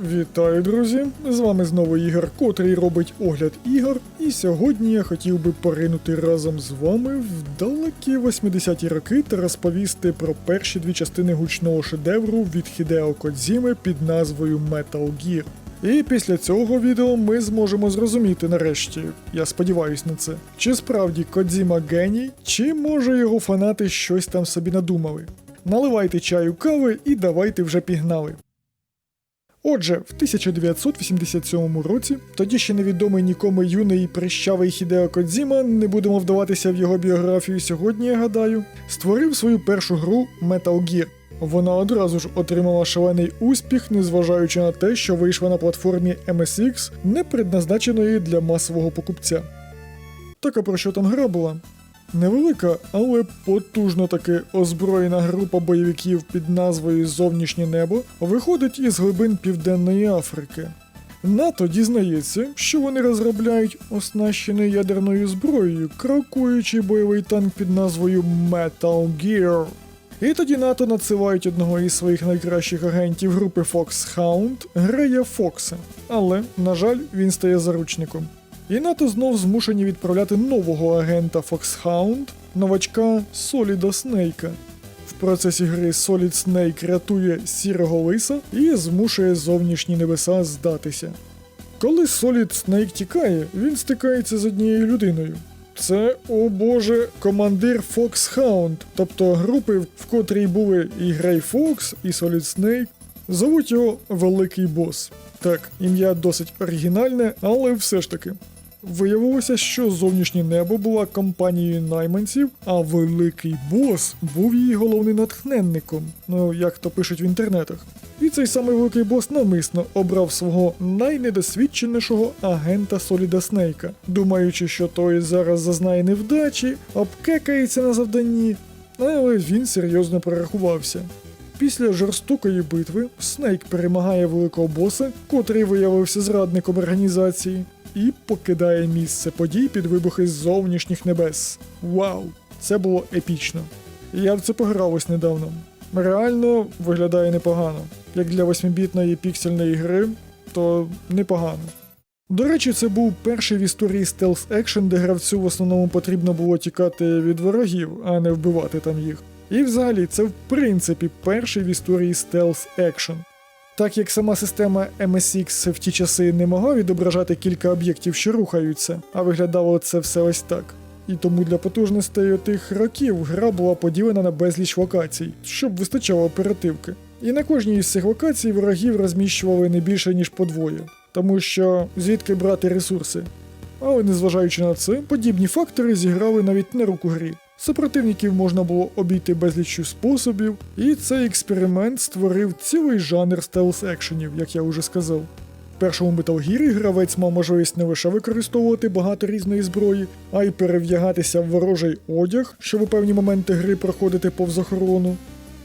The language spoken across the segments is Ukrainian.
Вітаю, друзі! З вами знову Ігор, котрий робить огляд ігор. І сьогодні я хотів би поринути разом з вами в далекі 80-ті роки та розповісти про перші дві частини гучного шедевру від Хідео Кодзіми під назвою Metal Gear. І після цього відео ми зможемо зрозуміти нарешті, я сподіваюсь на це, чи справді Кодзіма геній, чи може його фанати щось там собі надумали. Наливайте чаю кави і давайте вже пігнали. Отже, в 1987 році, тоді ще невідомий нікому юний прищавий Хідео Кодзіма, не будемо вдаватися в його біографію сьогодні, я гадаю, створив свою першу гру Metal Gear. Вона одразу ж отримала шалений успіх, незважаючи на те, що вийшла на платформі MSX, не предназначеної для масового покупця. Так а про що там гра була? Невелика, але потужно таки озброєна група бойовиків під назвою Зовнішнє небо виходить із глибин Південної Африки. НАТО дізнається, що вони розробляють оснащений ядерною зброєю крокуючий бойовий танк під назвою Metal Gear. І тоді НАТО надсилають одного із своїх найкращих агентів групи Foxhound Грея Фокса. Але, на жаль, він стає заручником. І НАТО знов змушені відправляти нового агента Foxhound, новачка Соліда Снейка. В процесі гри Solid Snake рятує сірого лиса і змушує зовнішні небеса здатися. Коли Solid Snake тікає, він стикається з однією людиною. Це, о боже, командир Foxhound, тобто групи, в котрій були і Грей Фокс, і Solid Snake. Зовуть його Великий Бос. Так, ім'я досить оригінальне, але все ж таки. Виявилося, що зовнішнє небо була компанією найманців, а великий бос був її головним натхненником, ну як то пишуть в інтернетах. І цей самий великий бос навмисно обрав свого найнедосвідченішого агента Соліда Снейка, думаючи, що той зараз зазнає невдачі, обкекається на завданні, але він серйозно прорахувався. Після жорстокої битви Снейк перемагає великого боса, котрий виявився зрадником організації, і покидає місце подій під вибухи з зовнішніх небес. Вау! Це було епічно. Я в це пограв ось недавно. Реально виглядає непогано. Як для 8-бітної піксельної гри, то непогано. До речі, це був перший в історії стелс екшен, де гравцю в основному потрібно було тікати від ворогів, а не вбивати там їх. І взагалі, це в принципі перший в історії стелс екшен. Так як сама система MSX в ті часи не могла відображати кілька об'єктів, що рухаються, а виглядало це все ось так. І тому для потужностей тих років гра була поділена на безліч локацій, щоб вистачало оперативки. І на кожній із цих локацій ворогів розміщували не більше ніж по двоє, тому що звідки брати ресурси. Але незважаючи на це, подібні фактори зіграли навіть на руку грі. Супротивників можна було обійти безліччю способів, і цей експеримент створив цілий жанр стелс екшенів, як я вже сказав. В першому Metal Gear гравець мав можливість не лише використовувати багато різної зброї, а й перевдягатися в ворожий одяг, щоб у певні моменти гри проходити повз охорону.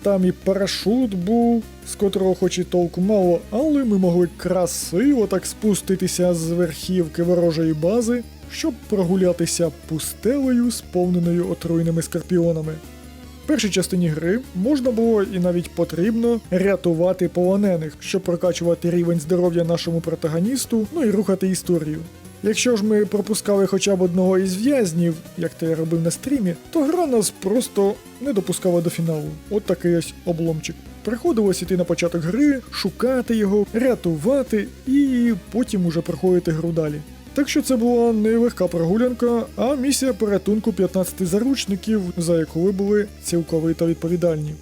Там і парашут був, з котрого хоч і толку мало, але ми могли красиво так спуститися з верхівки ворожої бази, щоб прогулятися пустелею, сповненою отруйними скорпіонами. В першій частині гри можна було і навіть потрібно рятувати полонених, щоб прокачувати рівень здоров'я нашому протагоністу, ну і рухати історію. Якщо ж ми пропускали хоча б одного із в'язнів, як то я робив на стрімі, то гра нас просто не допускала до фіналу. От такий ось обломчик. Приходилось іти на початок гри, шукати його, рятувати і потім уже проходити гру далі. Так що це була не легка прогулянка, а місія порятунку 15 заручників, за яку ви були цілковито відповідальні.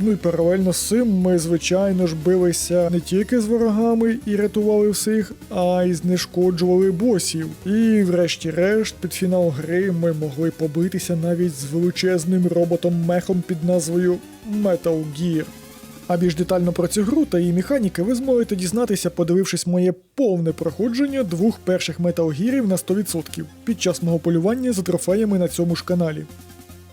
Ну і паралельно з цим ми, звичайно ж, билися не тільки з ворогами і рятували всіх, а й знешкоджували босів. І, врешті-решт, під фінал гри ми могли побитися навіть з величезним роботом-мехом під назвою Metal Gear. А більш детально про цю гру та її механіки ви зможете дізнатися, подивившись моє повне проходження двох перших Gearів на 100% під час мого полювання за трофеями на цьому ж каналі.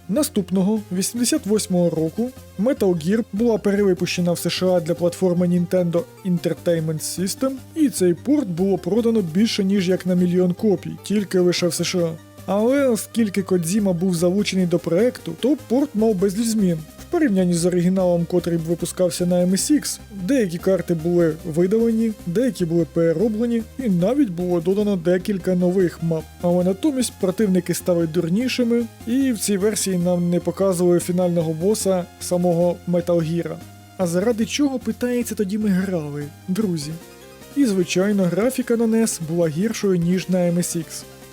Наступного 88-го року Metal Gear була перевипущена в США для платформи Nintendo Entertainment System, і цей порт було продано більше ніж як на мільйон копій, тільки лише в США. Але оскільки Кодзіма був залучений до проекту, то порт мав безліч змін. Порівнянні з оригіналом, котрий б випускався на MSX, деякі карти були видалені, деякі були перероблені, і навіть було додано декілька нових мап. Але натомість противники стали дурнішими, і в цій версії нам не показували фінального боса самого Metal Gear. А заради чого питається тоді ми грали, друзі? І, звичайно, графіка на NES була гіршою, ніж на MSX.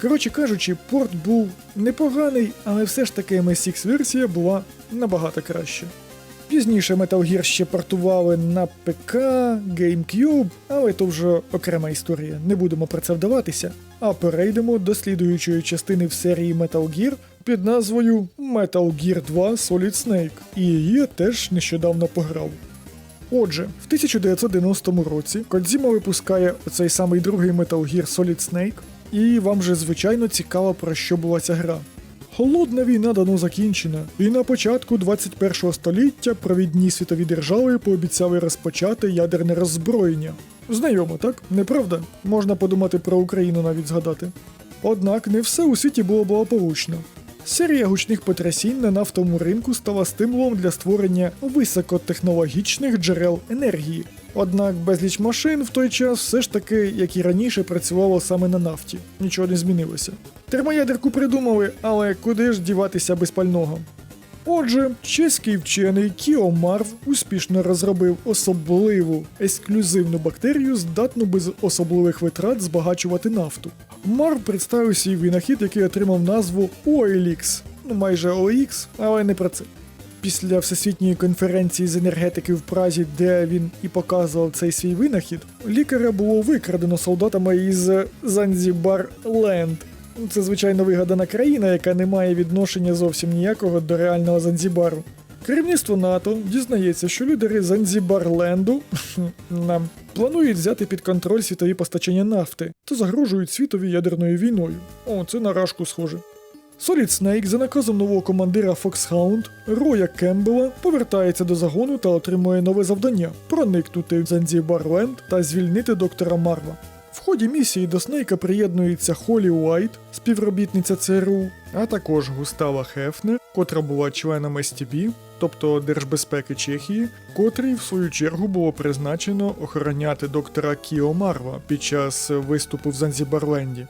Коротше кажучи, порт був непоганий, але все ж таки MSX версія була набагато краще. Пізніше Metal Gear ще портували на ПК, GameCube, але то вже окрема історія, не будемо про це вдаватися. А перейдемо до слідуючої частини в серії Metal Gear під назвою Metal Gear 2 Solid Snake, і її я теж нещодавно пограв. Отже, в 1990 році Кодзіма випускає цей самий другий Metal Gear Solid Snake, і вам же звичайно цікаво про що була ця гра. Холодна війна давно закінчена, і на початку 21 століття провідні світові держави пообіцяли розпочати ядерне роззброєння. Знайомо, так? Неправда? Можна подумати про Україну навіть згадати. Однак не все у світі було благополучно. Серія гучних потрясінь на нафтовому ринку стала стимулом для створення високотехнологічних джерел енергії. Однак безліч машин в той час все ж таки, як і раніше, працювало саме на нафті. Нічого не змінилося. Термоядерку придумали, але куди ж діватися без пального? Отже, чеський вчений Кіо Марв успішно розробив особливу ексклюзивну бактерію, здатну без особливих витрат збагачувати нафту. Марв представив свій винахід, який отримав назву OLX, ну майже OX, але не про це. Після всесвітньої конференції з енергетики в Празі, де він і показував цей свій винахід, лікаря було викрадено солдатами із Занзібар Ленд. Це звичайно вигадана країна, яка не має відношення зовсім ніякого до реального Занзібару. Керівництво НАТО дізнається, що лідери Занзібарленду планують взяти під контроль світові постачання нафти та загрожують світові ядерною війною. О, це на рашку схоже. Solid Snake за наказом нового командира Foxhound Роя Кембела повертається до загону та отримує нове завдання проникнути в Занзібарленд та звільнити доктора Марва. В ході місії до Снейка приєднується Холі Уайт, співробітниця ЦРУ, а також Густава Хефнер, котра була членом СТБ, тобто Держбезпеки Чехії, котрій в свою чергу було призначено охороняти доктора Кіо Марва під час виступу в Занзібарленді.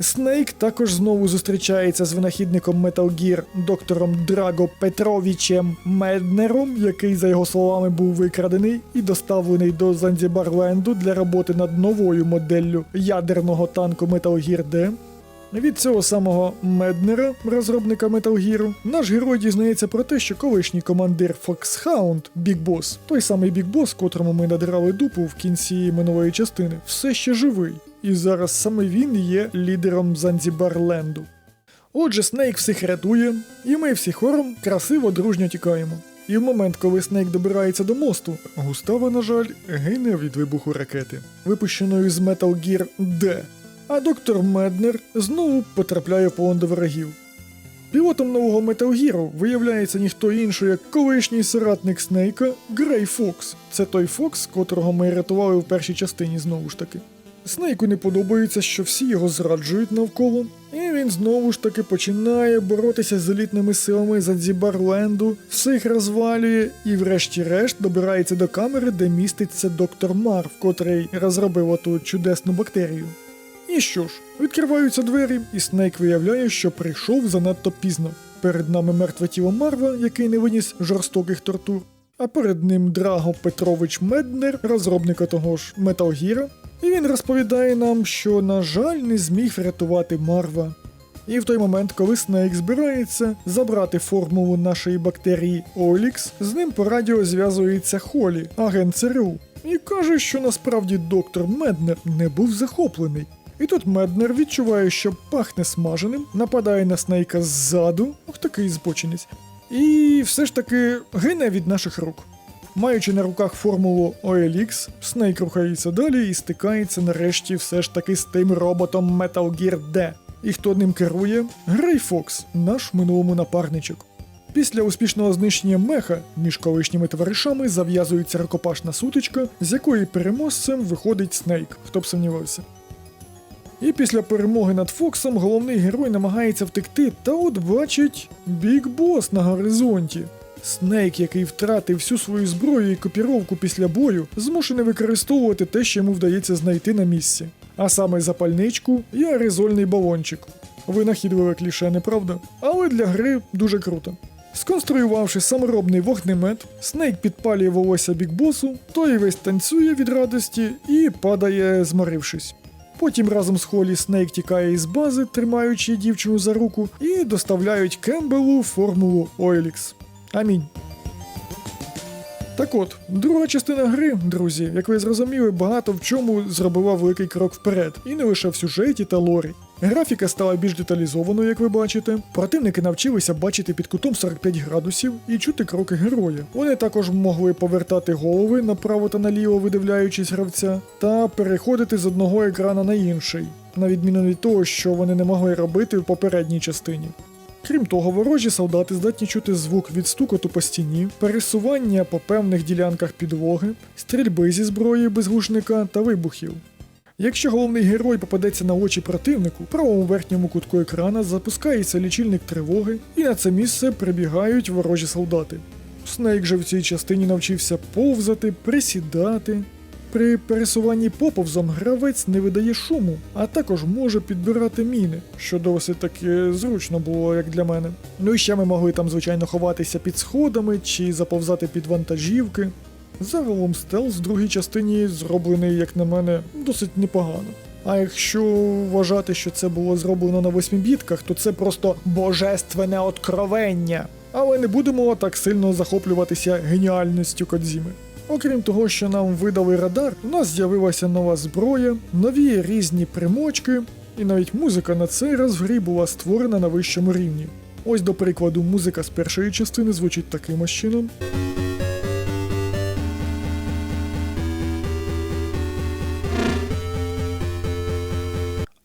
Снейк також знову зустрічається з винахідником Metal Gear доктором Драго Петровичем Меднером, який, за його словами, був викрадений і доставлений до Занзібарленду для роботи над новою моделлю ядерного танку Metal Gear D. Від цього самого Меднера, розробника Metal Gear, наш герой дізнається про те, що колишній командир Foxhound, Big Boss, той самий Big Boss, котрому ми надрали дупу в кінці минулої частини, все ще живий. І зараз саме він є лідером Занзібарленду. Отже, Снейк всіх рятує, і ми всі хором красиво дружньо тікаємо. І в момент, коли Снейк добирається до мосту, Густава, на жаль, гине від вибуху ракети, випущеної з Metal Gear D. А доктор Меднер знову потрапляє в полон до ворогів. Пілотом нового Metal Gear виявляється ніхто інший, як колишній соратник Снейка Грей Фокс. Це той Фокс, котрого ми рятували в першій частині знову ж таки. Снейку не подобається, що всі його зраджують навколо, і він знову ж таки починає боротися з елітними силами Занзібарленду, всіх розвалює і, врешті-решт, добирається до камери, де міститься доктор Марв, котрий розробив оту чудесну бактерію. І що ж, відкриваються двері, і Снейк виявляє, що прийшов занадто пізно. Перед нами мертве тіло Марва, який не виніс жорстоких тортур, а перед ним Драго Петрович Меднер, розробника того ж Gear, і він розповідає нам, що, на жаль, не зміг врятувати Марва. І в той момент, коли Снейк збирається забрати формулу нашої бактерії Олікс, з ним по радіо зв'язується Холі, агент ЦРУ, і каже, що насправді доктор Меднер не був захоплений. І тут Меднер відчуває, що пахне смаженим, нападає на Снейка ззаду, ох такий збочинець, і все ж таки гине від наших рук. Маючи на руках формулу OLX, Снейк рухається далі і стикається нарешті все ж таки з тим роботом Metal Gear D. І хто ним керує? Грей Фокс, наш минулому напарничок. Після успішного знищення меха між колишніми товаришами зав'язується рукопашна сутичка, з якої переможцем виходить Снейк, хто б сумнівався. І після перемоги над Фоксом головний герой намагається втекти, та от бачить Біг Бос на горизонті. Снейк, який втратив всю свою зброю і копіровку після бою, змушений використовувати те, що йому вдається знайти на місці. А саме запальничку і аерозольний балончик. Винахідливе кліше, не правда? Але для гри дуже круто. Сконструювавши саморобний вогнемет, Снейк підпалює волосся бікбосу, той весь танцює від радості і падає, зморившись. Потім разом з Холі Снейк тікає із бази, тримаючи дівчину за руку, і доставляють Кембелу формулу Ойлікс. Амінь. Так от, друга частина гри, друзі, як ви зрозуміли, багато в чому зробила великий крок вперед, і не лише в сюжеті та лорі. Графіка стала більш деталізованою, як ви бачите. Противники навчилися бачити під кутом 45 градусів і чути кроки героя. Вони також могли повертати голови направо та наліво, видивляючись гравця, та переходити з одного екрана на інший, на відміну від того, що вони не могли робити в попередній частині. Крім того, ворожі солдати здатні чути звук від стукоту по стіні, пересування по певних ділянках підлоги, стрільби зі зброї без глушника та вибухів. Якщо головний герой попадеться на очі противнику, в правому верхньому кутку екрана запускається лічильник тривоги, і на це місце прибігають ворожі солдати. Снейк же в цій частині навчився повзати, присідати. При пересуванні поповзом гравець не видає шуму, а також може підбирати міни, що досить таки зручно було, як для мене. Ну і ще ми могли там, звичайно, ховатися під сходами чи заповзати під вантажівки. Загалом стелс в другій частині зроблений, як на мене, досить непогано. А якщо вважати, що це було зроблено на восьмібітках, то це просто божественне откровення. Але не будемо так сильно захоплюватися геніальністю Кодзіми. Окрім того, що нам видали радар, у нас з'явилася нова зброя, нові різні примочки, і навіть музика на цей раз в грі була створена на вищому рівні. Ось, до прикладу, музика з першої частини звучить таким чином.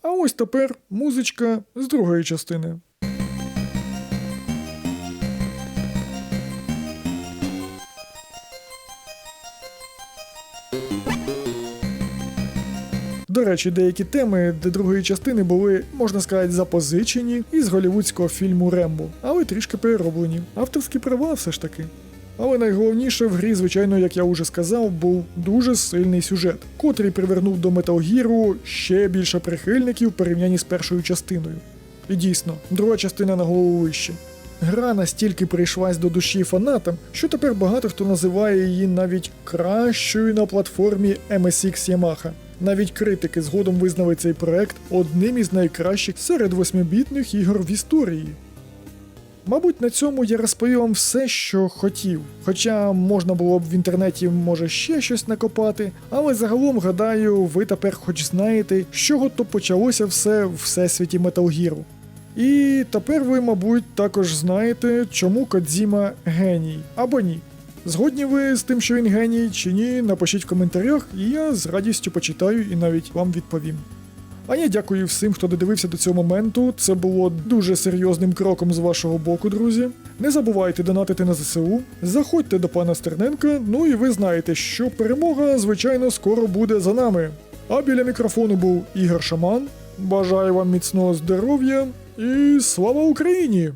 А ось тепер музичка з другої частини. До речі, деякі теми для другої частини були, можна сказати, запозичені із голівудського фільму Рембо, але трішки перероблені. Авторські права все ж таки. Але найголовніше в грі, звичайно, як я вже сказав, був дуже сильний сюжет, котрий привернув до Gear ще більше прихильників в порівнянні з першою частиною. І дійсно, друга частина на голову вище. Гра настільки прийшлась до душі фанатам, що тепер багато хто називає її навіть кращою на платформі MSX Yamaha. Навіть критики згодом визнали цей проект одним із найкращих серед восьмибітних ігор в історії. Мабуть, на цьому я розповів вам все, що хотів. Хоча можна було б в інтернеті може ще щось накопати, але загалом гадаю, ви тепер хоч знаєте, з чого то почалося все в всесвіті Metal Gear. І тепер ви, мабуть, також знаєте, чому Кодзіма геній або ні. Згодні ви з тим, що він геній чи ні, напишіть в коментарях, і я з радістю почитаю і навіть вам відповім. А я дякую всім, хто додивився до цього моменту. Це було дуже серйозним кроком з вашого боку, друзі. Не забувайте донатити на ЗСУ, заходьте до пана Стерненка, ну і ви знаєте, що перемога, звичайно, скоро буде за нами. А біля мікрофону був Ігор Шаман. Бажаю вам міцного здоров'я і слава Україні!